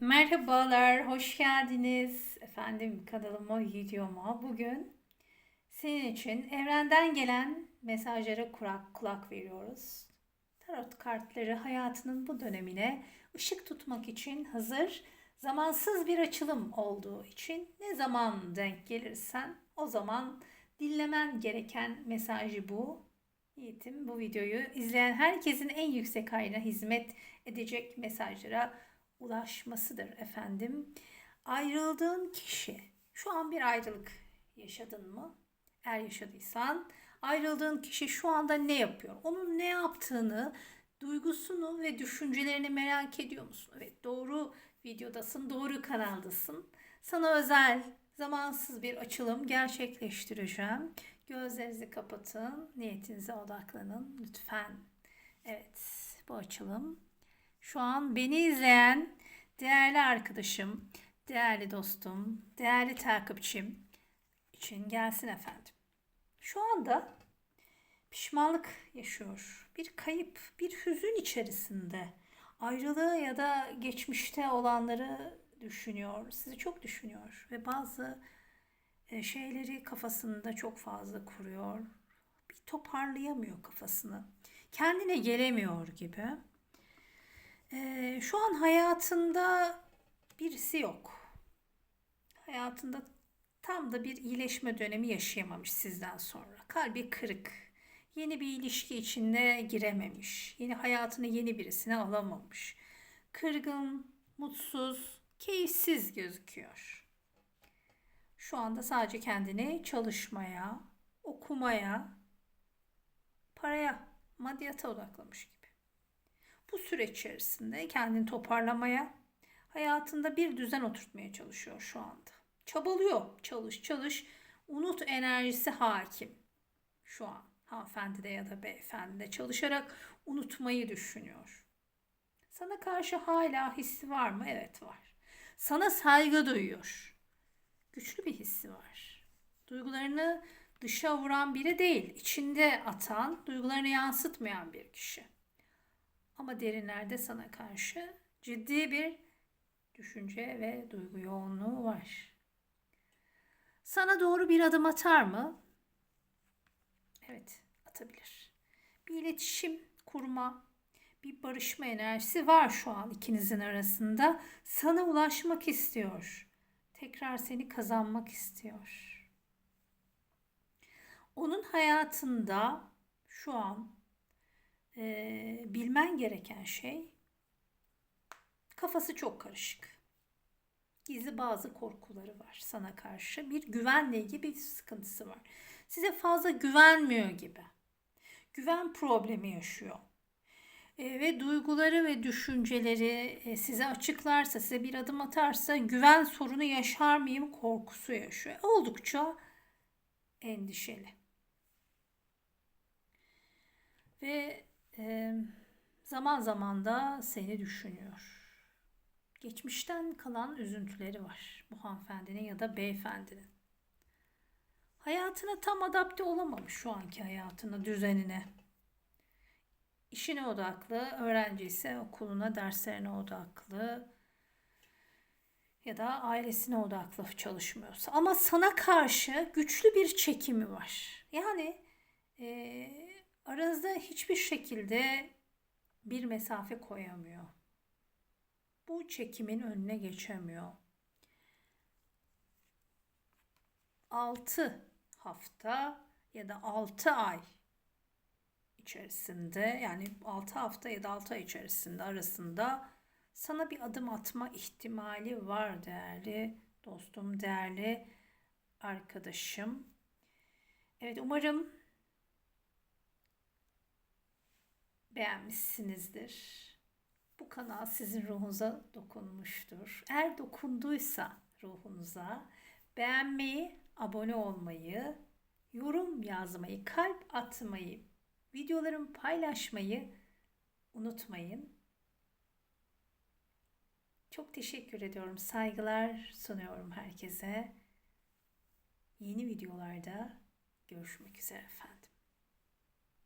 Merhabalar, hoş geldiniz. Efendim kanalıma, videoma. Bugün senin için evrenden gelen mesajlara kulak, kulak veriyoruz. Tarot kartları hayatının bu dönemine ışık tutmak için hazır. Zamansız bir açılım olduğu için ne zaman denk gelirsen o zaman dinlemen gereken mesajı bu. Niyetim bu videoyu izleyen herkesin en yüksek hayrına hizmet edecek mesajlara ulaşmasıdır efendim. Ayrıldığın kişi, şu an bir ayrılık yaşadın mı? Eğer yaşadıysan ayrıldığın kişi şu anda ne yapıyor? Onun ne yaptığını, duygusunu ve düşüncelerini merak ediyor musun? Evet doğru videodasın, doğru kanaldasın. Sana özel, zamansız bir açılım gerçekleştireceğim. Gözlerinizi kapatın, niyetinize odaklanın lütfen. Evet, bu açılım şu an beni izleyen değerli arkadaşım, değerli dostum, değerli takipçim için gelsin efendim. Şu anda pişmanlık yaşıyor. Bir kayıp, bir hüzün içerisinde. Ayrılığı ya da geçmişte olanları düşünüyor. Sizi çok düşünüyor ve bazı e, şeyleri kafasında çok fazla kuruyor. Bir toparlayamıyor kafasını. Kendine gelemiyor gibi. Ee, şu an hayatında birisi yok. Hayatında tam da bir iyileşme dönemi yaşayamamış sizden sonra. Kalbi kırık. Yeni bir ilişki içine girememiş. Yeni hayatını yeni birisine alamamış. Kırgın, mutsuz, keyifsiz gözüküyor. Şu anda sadece kendini çalışmaya, okumaya, paraya, maddiyata odaklamış gibi. Bu süreç içerisinde kendini toparlamaya, hayatında bir düzen oturtmaya çalışıyor şu anda. Çabalıyor. Çalış çalış. Unut enerjisi hakim. Şu an hanımefendide ya da beyefendide çalışarak unutmayı düşünüyor. Sana karşı hala hissi var mı? Evet var. Sana saygı duyuyor. Güçlü bir hissi var. Duygularını dışa vuran biri değil, içinde atan, duygularını yansıtmayan bir kişi. Ama derinlerde sana karşı ciddi bir düşünce ve duygu yoğunluğu var. Sana doğru bir adım atar mı? Evet, atabilir. Bir iletişim kurma, bir barışma enerjisi var şu an ikinizin arasında. Sana ulaşmak istiyor. Tekrar seni kazanmak istiyor. Onun hayatında şu an e, bilmen gereken şey kafası çok karışık. Gizli bazı korkuları var sana karşı. Bir güvenle ilgili bir sıkıntısı var. Size fazla güvenmiyor gibi. Güven problemi yaşıyor. E, ve duyguları ve düşünceleri e, size açıklarsa, size bir adım atarsa güven sorunu yaşar mıyım korkusu yaşıyor. Oldukça endişeli. Ve zaman zaman da seni düşünüyor. Geçmişten kalan üzüntüleri var bu hanımefendinin ya da beyefendinin. Hayatına tam adapte olamamış şu anki hayatına, düzenine. İşine odaklı, öğrenci ise okuluna, derslerine odaklı ya da ailesine odaklı çalışmıyorsa. Ama sana karşı güçlü bir çekimi var. Yani e, aranızda hiçbir şekilde bir mesafe koyamıyor. Bu çekimin önüne geçemiyor. 6 hafta ya da 6 ay içerisinde yani 6 hafta ya da 6 ay içerisinde arasında sana bir adım atma ihtimali var değerli dostum, değerli arkadaşım. Evet umarım beğenmişsinizdir. Bu kanal sizin ruhunuza dokunmuştur. Eğer dokunduysa ruhunuza beğenmeyi, abone olmayı, yorum yazmayı, kalp atmayı, videolarımı paylaşmayı unutmayın. Çok teşekkür ediyorum. Saygılar sunuyorum herkese. Yeni videolarda görüşmek üzere efendim.